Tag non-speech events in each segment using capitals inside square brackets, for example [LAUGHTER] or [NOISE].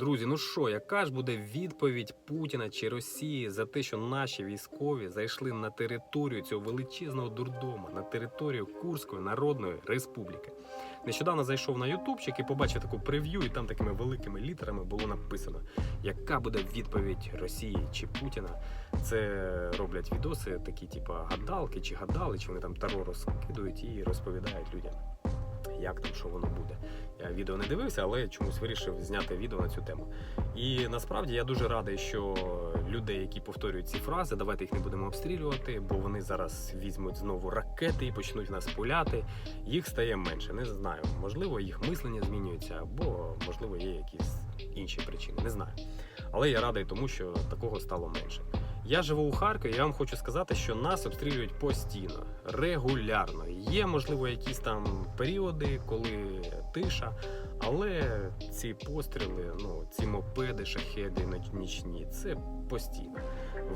Друзі, ну що, яка ж буде відповідь Путіна чи Росії за те, що наші військові зайшли на територію цього величезного дурдома, на територію Курської Народної Республіки? Нещодавно зайшов на Ютубчик і побачив таку прев'ю, і там такими великими літерами було написано, яка буде відповідь Росії чи Путіна. Це роблять відоси, такі, типу, гадалки чи гадали, чи вони там таро розкидують і розповідають людям. Як там, що воно буде. Я відео не дивився, але чомусь вирішив зняти відео на цю тему. І насправді я дуже радий, що людей, які повторюють ці фрази, давайте їх не будемо обстрілювати, бо вони зараз візьмуть знову ракети і почнуть нас пуляти. Їх стає менше. Не знаю. Можливо, їх мислення змінюється, або можливо є якісь інші причини. Не знаю. Але я радий тому, що такого стало менше. Я живу у Харкові, я вам хочу сказати, що нас обстрілюють постійно, регулярно. Є, можливо, якісь там періоди, коли тиша, але ці постріли, ну, ці мопеди, шахеди нічні, це постійно.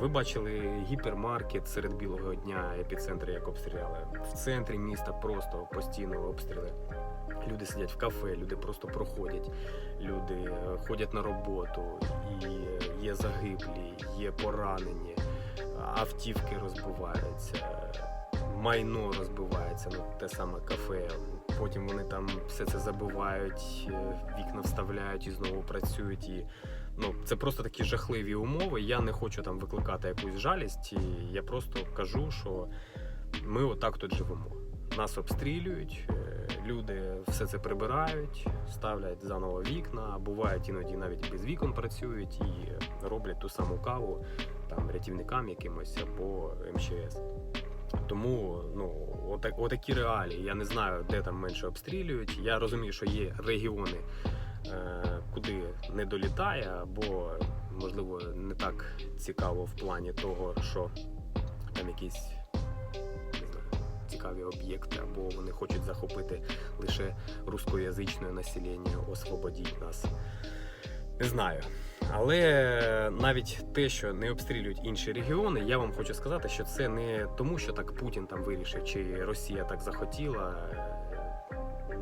Ви бачили гіпермаркет серед білого дня, епіцентр, як обстріляли. В центрі міста просто постійно обстріли. Люди сидять в кафе, люди просто проходять, люди е, ходять на роботу, і е, є загиблі, є поранені, автівки розбиваються, майно розбивається, ну те саме кафе. Потім вони там все це забивають, е, вікна вставляють і знову працюють. І ну це просто такі жахливі умови. Я не хочу там викликати якусь жалість. І я просто кажу, що ми отак тут живемо. Нас обстрілюють, е, люди все це прибирають, ставлять заново вікна. Бувають іноді навіть без вікон працюють і роблять ту саму каву там рятівникам якимось або МЧС. Тому ну отак, отакі реалії. Я не знаю, де там менше обстрілюють. Я розумію, що є регіони, е, куди не долітає, або можливо не так цікаво в плані того, що там якісь цікаві об'єкти, або вони хочуть захопити лише рускоязичне населення, освободіть нас. Не знаю. Але навіть те, що не обстрілюють інші регіони, я вам хочу сказати, що це не тому, що так Путін там вирішив, чи Росія так захотіла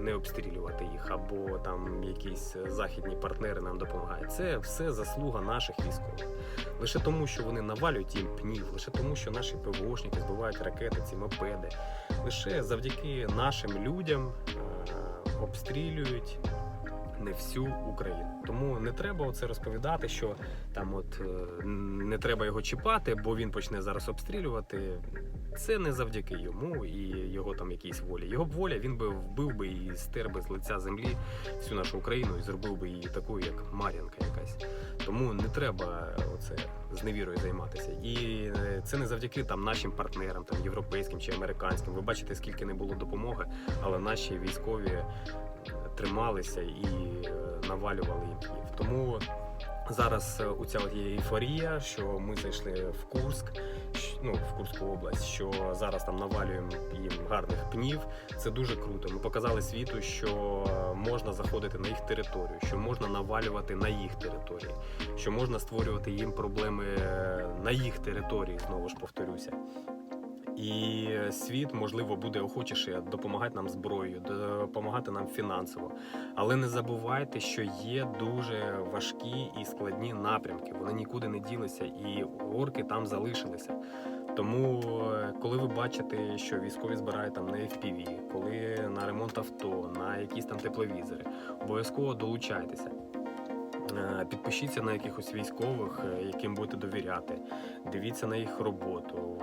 не обстрілювати їх, або там якісь західні партнери нам допомагають. Це все заслуга наших військових. Лише тому, що вони навалюють їм пнів, лише тому, що наші ПВОшники збивають ракети, ці мопеди. Лише завдяки нашим людям е, обстрілюють не всю Україну. Тому не треба оце розповідати, що там от е, не треба його чіпати, бо він почне зараз обстрілювати. Це не завдяки йому і його там якійсь волі. Його б воля він би вбив би і стер би з лиця землі всю нашу Україну і зробив би її такою, як Мар'янка якась. Тому не треба оце з невірою займатися. І е, це не завдяки там нашим партнерам, там європейським чи американським. Ви бачите, скільки не було допомоги, але наші військові трималися і е, навалювали їм пнів. Тому зараз е, у ця є ейфорія, що ми зайшли в Курск, ну в Курську область, що зараз там навалюємо їм гарних пнів. Це дуже круто. Ми показали світу, що можна заходити на їх територію, що можна навалювати на їх території, що можна створювати їм проблеми е, на їх території. Знову ж повторюся. І світ, можливо, буде охочіше допомагати нам зброєю, допомагати нам фінансово. Але не забувайте, що є дуже важкі і складні напрямки. Вони нікуди не ділися, і орки там залишилися. Тому, е, коли ви бачите, що військові збирають там на FPV, коли на ремонт авто, на якісь там тепловізори, обов'язково долучайтеся. Е, Підпишіться на якихось військових, е, яким будете довіряти. Дивіться на їх роботу.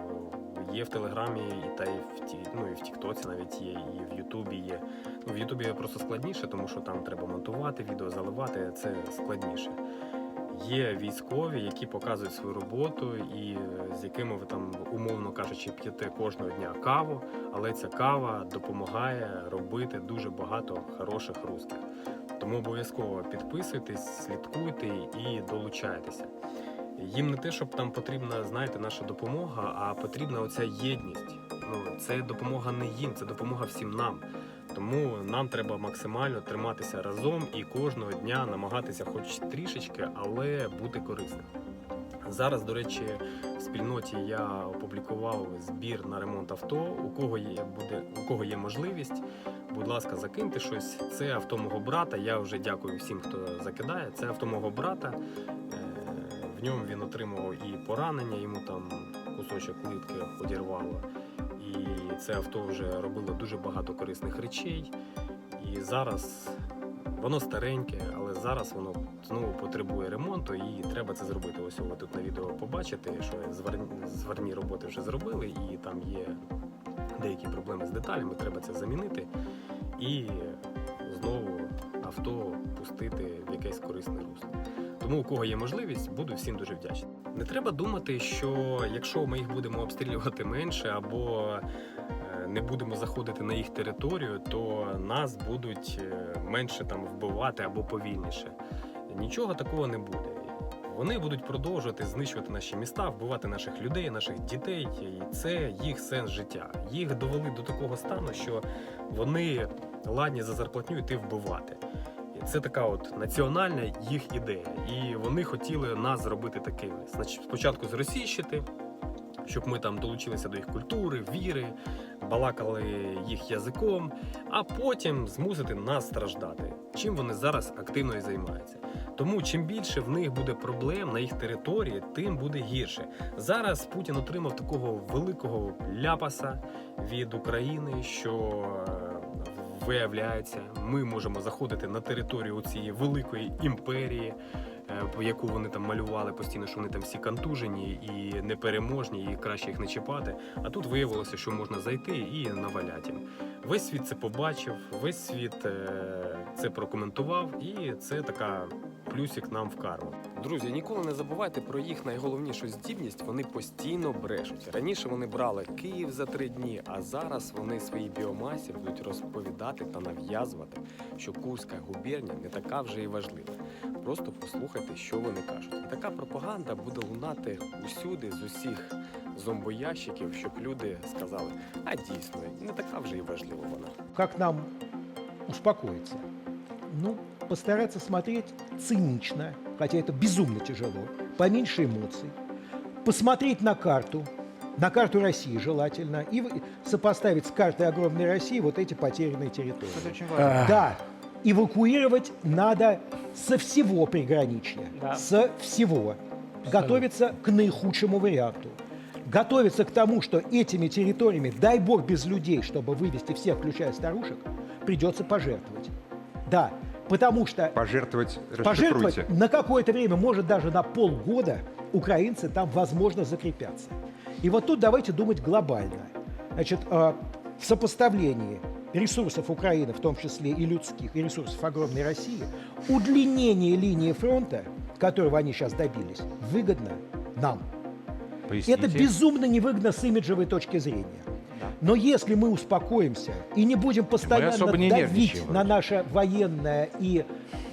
Є в Телеграмі, і та і в ті, ну і в Тіктоці навіть є, і в Ютубі є. Ну, в Ютубі просто складніше, тому що там треба монтувати відео, заливати. Це складніше. Є військові, які показують свою роботу, і е, з якими ви там, умовно кажучи, п'єте кожного дня каву, але ця кава допомагає робити дуже багато хороших русських. Тому обов'язково підписуйтесь, слідкуйте і долучайтеся. Їм не те, щоб там потрібна, знаєте, наша допомога, а потрібна оця єдність. Ну, це допомога не їм, це допомога всім нам. Тому нам треба максимально триматися разом і кожного дня намагатися, хоч трішечки, але бути корисним. Зараз, до речі, в спільноті я опублікував збір на ремонт авто. У кого є буде, у кого є можливість, будь ласка, закиньте щось. Це авто мого брата. Я вже дякую всім, хто закидає. Це авто мого брата. Е, В ньому він отримав і поранення, йому там кусочок плитки одірвало. І це авто вже робило дуже багато корисних речей. І зараз воно стареньке, але зараз воно знову потребує ремонту, і треба це зробити. Ось ви тут на відео побачите, що зварні, зварні роботи вже зробили, і там є деякі проблеми з деталями, треба це замінити. І знову авто пустити в якесь корисне русло. Тому у кого є можливість, буду всім дуже вдячний. Не треба думати, що якщо ми їх будемо обстрілювати менше або е, не будемо заходити на їх територію, то нас будуть е, менше там вбивати або повільніше. Нічого такого не буде. Вони будуть продовжувати знищувати наші міста, вбивати наших людей, наших дітей, і це їх сенс життя. Їх довели до такого стану, що вони ладні за зарплатню йти вбивати. Це така от національна їх ідея. І вони хотіли нас зробити такими. Значить, спочатку зросійщити, щоб ми там долучилися до їх культури, віри, балакали їх язиком, а потім змусити нас страждати. Чим вони зараз активно і займаються. Тому чим більше в них буде проблем на їх території, тим буде гірше. Зараз Путін отримав такого великого ляпаса від України, що виявляється, ми можемо заходити на територію цієї великої імперії, яку вони там малювали постійно, що вони там всі контужені і непереможні, і краще їх не чіпати. А тут виявилося, що можна зайти і наваляти їм. Весь світ це побачив, весь світ е, це прокоментував, і це така плюсик нам в карму. Друзі, ніколи не забувайте про їх найголовнішу здібність. Вони постійно брешуть. Раніше вони брали Київ за три дні, а зараз вони своїй біомасі будуть розповідати та нав'язувати, що Курська губернія не така вже і важлива. Просто послухайте, що вони кажуть. І така пропаганда буде лунати усюди з усіх зомбоящиків, щоб люди сказали: а дійсно, не така вже і важлива вона. Как нам успокоиться? Ну, постараться смотреть цинично, хотя это безумно тяжело, поменьше эмоций, посмотреть на карту, на карту России желательно, и в- сопоставить с картой огромной России вот эти потерянные территории. Это очень важно. Да, эвакуировать надо со всего приграничья, Да. со всего. Готовиться к наихудшему варианту. Готовиться к тому, что этими территориями, дай бог без людей, чтобы вывести всех, включая старушек, придется пожертвовать. Да, потому что Пожертвовать, пожертвовать на какое-то время, может даже на полгода, украинцы там, возможно, закрепятся. И вот тут давайте думать глобально. Значит, э, в сопоставлении ресурсов Украины, в том числе и людских, и ресурсов огромной России, удлинение линии фронта, которого они сейчас добились, выгодно нам. Поясните. Это безумно невыгодно с имиджевой точки зрения. Но если мы успокоимся и не будем постоянно не давить на наше военное и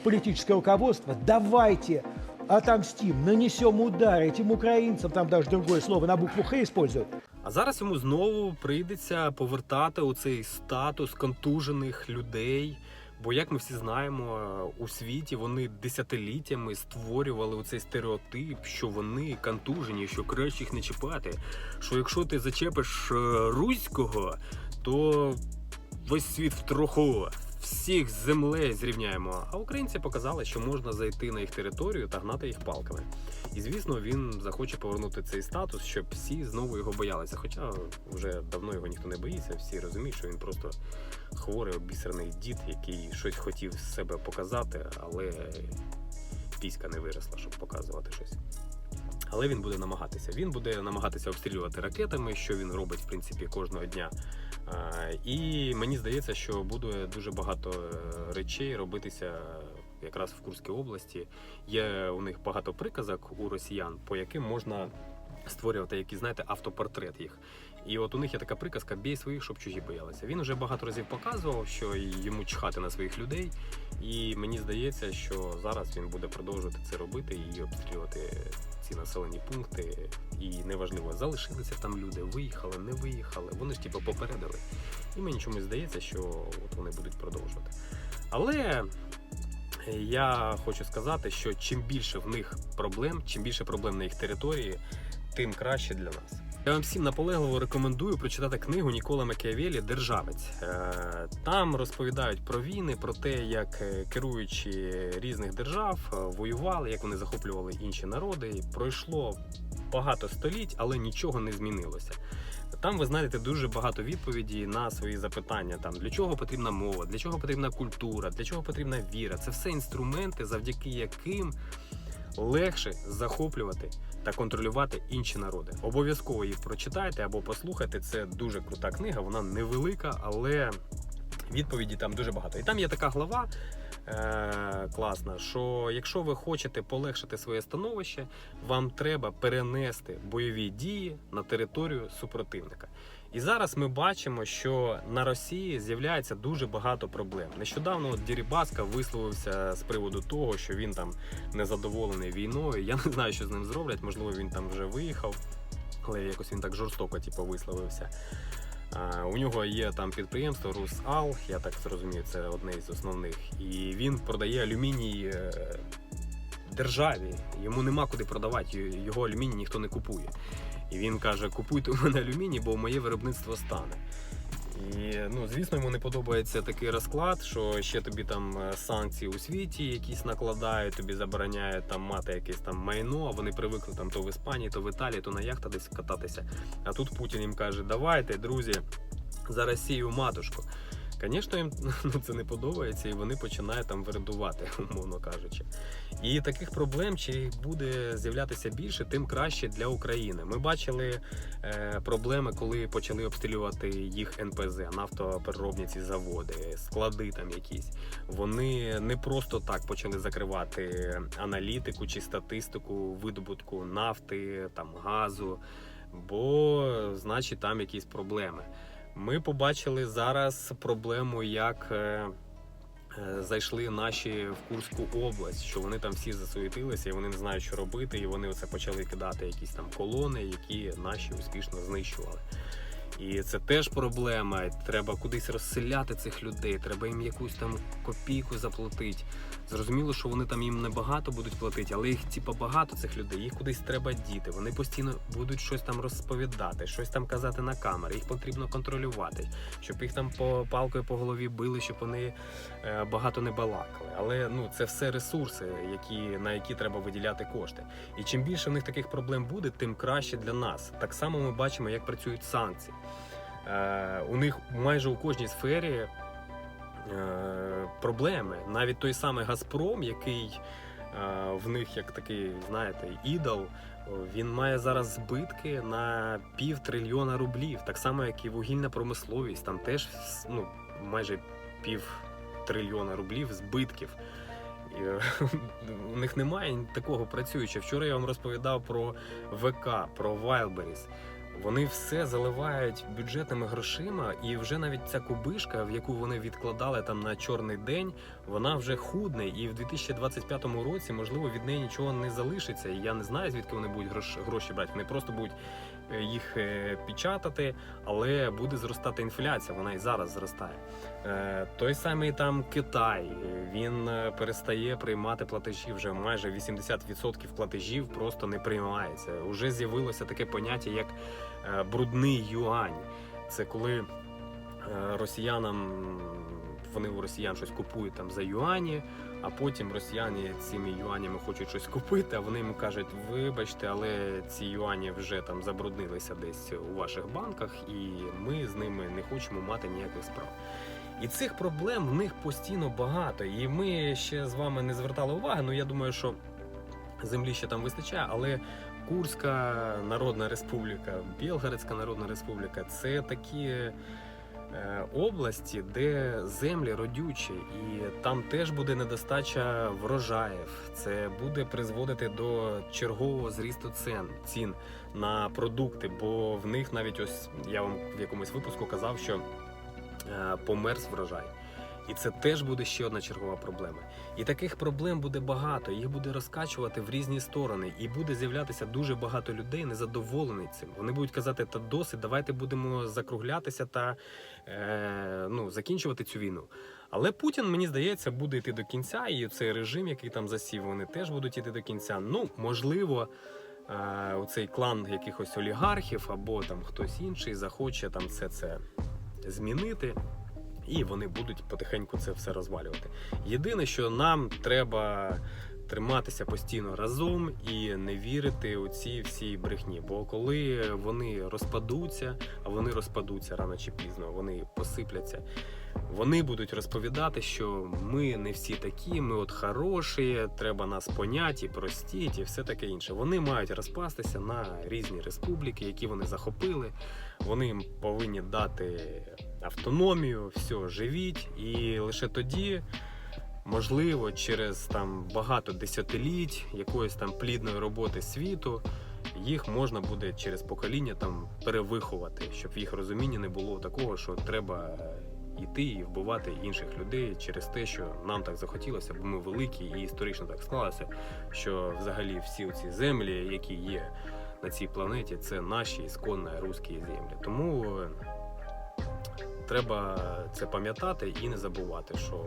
политическое руководство, давайте отомстим, нанесем удар этим украинцам, там даже другое слово на букву Х используют, А зараз йому знову прийдеться повертати оцей статус контужених людей. Бо, як ми всі знаємо, у світі вони десятиліттями створювали оцей стереотип, що вони контужені, що краще їх не чіпати. Що якщо ти зачепиш е, руського, то весь світ в троху. Всіх з землею зрівняємо. А українці показали, що можна зайти на їх територію та гнати їх палками. І звісно, він захоче повернути цей статус, щоб всі знову його боялися. Хоча вже давно його ніхто не боїться, всі розуміють, що він просто хворий обісраний дід, який щось хотів з себе показати, але піська не виросла, щоб показувати щось. Але він буде намагатися. Він буде намагатися обстрілювати ракетами, що він робить в принципі кожного дня. А, І мені здається, що буде дуже багато е, речей робитися якраз в Курській області. Є у них багато приказок у росіян, по яким можна створювати які знаєте, автопортрет їх. І от у них є така приказка бій своїх, щоб чужі боялися. Він вже багато разів показував, що йому чхати на своїх людей. І мені здається, що зараз він буде продовжувати це робити і обстрілювати ці населені пункти. І неважливо, залишилися там люди, виїхали, не виїхали. Вони ж типу попередили. І мені чомусь здається, що от вони будуть продовжувати. Але Я хочу сказати, що чим більше в них проблем, чим більше проблем на їх території, тим краще для нас. Я вам всім наполегливо рекомендую прочитати книгу Нікола Макіавелі Державець. Е, Там розповідають про війни, про те, як е, керуючі різних держав е, воювали, як вони захоплювали інші народи. Пройшло багато століть, але нічого не змінилося. Там ви знайдете дуже багато відповідей на свої запитання. Там для чого потрібна мова, для чого потрібна культура, для чого потрібна віра. Це все інструменти, завдяки яким легше захоплювати та контролювати інші народи. Обов'язково її прочитайте або послухайте. Це дуже крута книга. Вона невелика, але відповіді там дуже багато. І там є така глава. Класно, класна, що якщо ви хочете полегшити своє становище, вам треба перенести бойові дії на територію супротивника. І зараз ми бачимо, що на Росії з'являється дуже багато проблем. Нещодавно от Дірібаска висловився з приводу того, що він там незадоволений війною. Я не знаю, що з ним зроблять. Можливо, він там вже виїхав, але якось він так жорстоко типу, висловився. У нього є там підприємство Русал, я так зрозумів, це одне із основних. І він продає алюміній е, державі. Йому нема куди продавати. Його алюміній ніхто не купує. І він каже: купуйте у мене алюміній, бо моє виробництво стане. І ну, звісно, йому не подобається такий розклад, що ще тобі там е, санкції у світі якісь накладають, тобі забороняють там мати якесь там майно, а вони привикли там то в Іспанії, то в Італії, то на яхтах десь кататися. А тут Путін їм каже: давайте, друзі, за Росію матушку. Звісно, їм [LAUGHS] ну, це не подобається, і вони починають там виридувати, [LAUGHS] умовно кажучи. І таких проблем, чи буде з'являтися більше, тим краще для України. Ми бачили е, проблеми, коли почали обстрілювати їх НПЗ, нафтопереробні ці заводи, склади там якісь. Вони не просто так почали закривати аналітику чи статистику видобутку нафти, там газу, бо значить там якісь проблеми. Ми побачили зараз проблему, як е, е, зайшли наші в Курську область, що вони там всі засуетилися і вони не знають, що робити, і вони оце почали кидати якісь там колони, які наші успішно знищували. І це теж проблема. Треба кудись розселяти цих людей, треба їм якусь там копійку заплатити. Зрозуміло, що вони там їм небагато будуть платити, але їх типа багато цих людей, їх кудись треба діти. Вони постійно будуть щось там розповідати, щось там казати на камери. Їх потрібно контролювати, щоб їх там по палкою по голові били, щоб вони е, багато не балакали. Але ну це все ресурси, які на які треба виділяти кошти. І чим більше в них таких проблем буде, тим краще для нас. Так само ми бачимо, як працюють санкції. Е, у них майже у кожній сфері е, проблеми. Навіть той самий Газпром, який е, в них як такий, знаєте, ідол, він має зараз збитки на пів трильйона рублів, так само, як і вугільна промисловість. Там теж ну, майже пів трильйона рублів збитків. [LAUGHS] У них немає такого працюючого. Вчора я вам розповідав про ВК, про Wildberries. Вони все заливають бюджетними грошима, і вже навіть ця кубишка, в яку вони відкладали там на чорний день, вона вже худне. І в 2025 році, можливо, від неї нічого не залишиться. І я не знаю, звідки вони будуть гроші брати. Вони просто будуть їх е, печатати, але буде зростати інфляція. Вона і зараз зростає. Е, Той самий там Китай е, він е, перестає приймати платежі. Вже майже 80% платежів просто не приймається. Уже з'явилося таке поняття, як е, брудний юань. Це коли е, росіянам вони у росіян щось купують там за юані, а потім росіяни цими юанями хочуть щось купити, а вони їм кажуть: вибачте, але ці юані вже там забруднилися десь у ваших банках, і ми з ними не хочемо мати ніяких справ. І цих проблем в них постійно багато. І ми ще з вами не звертали уваги. Ну я думаю, що землі ще там вистачає, але Курська Народна Республіка, Білгородська Народна Республіка це такі області, де землі родючі, і там теж буде недостача врожаїв. Це буде призводити до чергового зрісту цін, цін на продукти, бо в них навіть ось я вам в якомусь випуску казав, що е, померз врожай. І це теж буде ще одна чергова проблема. І таких проблем буде багато, їх буде розкачувати в різні сторони, і буде з'являтися дуже багато людей незадоволених цим. Вони будуть казати, та досить, давайте будемо закруглятися та е, ну, закінчувати цю війну. Але Путін, мені здається, буде йти до кінця, і цей режим, який там засів, вони теж будуть йти до кінця. Ну, можливо, е, оцей клан якихось олігархів або там хтось інший захоче там все це змінити. І вони будуть потихеньку це все розвалювати. Єдине, що нам треба триматися постійно разом і не вірити у ці всі брехні. Бо коли вони розпадуться, а вони розпадуться рано чи пізно, вони посипляться. Вони будуть розповідати, що ми не всі такі, ми от хороші, треба нас поняти, простіть і все таке інше. Вони мають розпастися на різні республіки, які вони захопили. Вони їм повинні дати автономію, все, живіть, і лише тоді. Можливо, через там багато десятиліть якоїсь там плідної роботи світу їх можна буде через покоління там перевиховати, щоб їх розумінні не було такого, що треба йти і вбивати інших людей через те, що нам так захотілося, бо ми великі і історично так склалося, що взагалі всі ці землі, які є на цій планеті, це наші ісконні русські землі. Тому е, треба це пам'ятати і не забувати, що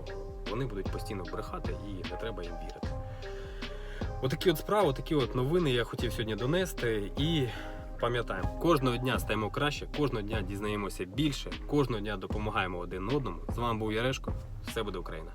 вони будуть постійно брехати і не треба їм вірити. Отакі от справи, такі от новини я хотів сьогодні донести. І пам'ятаємо, кожного дня стаємо краще, кожного дня дізнаємося більше, кожного дня допомагаємо один одному. З вами був Ярешко. Все буде Україна.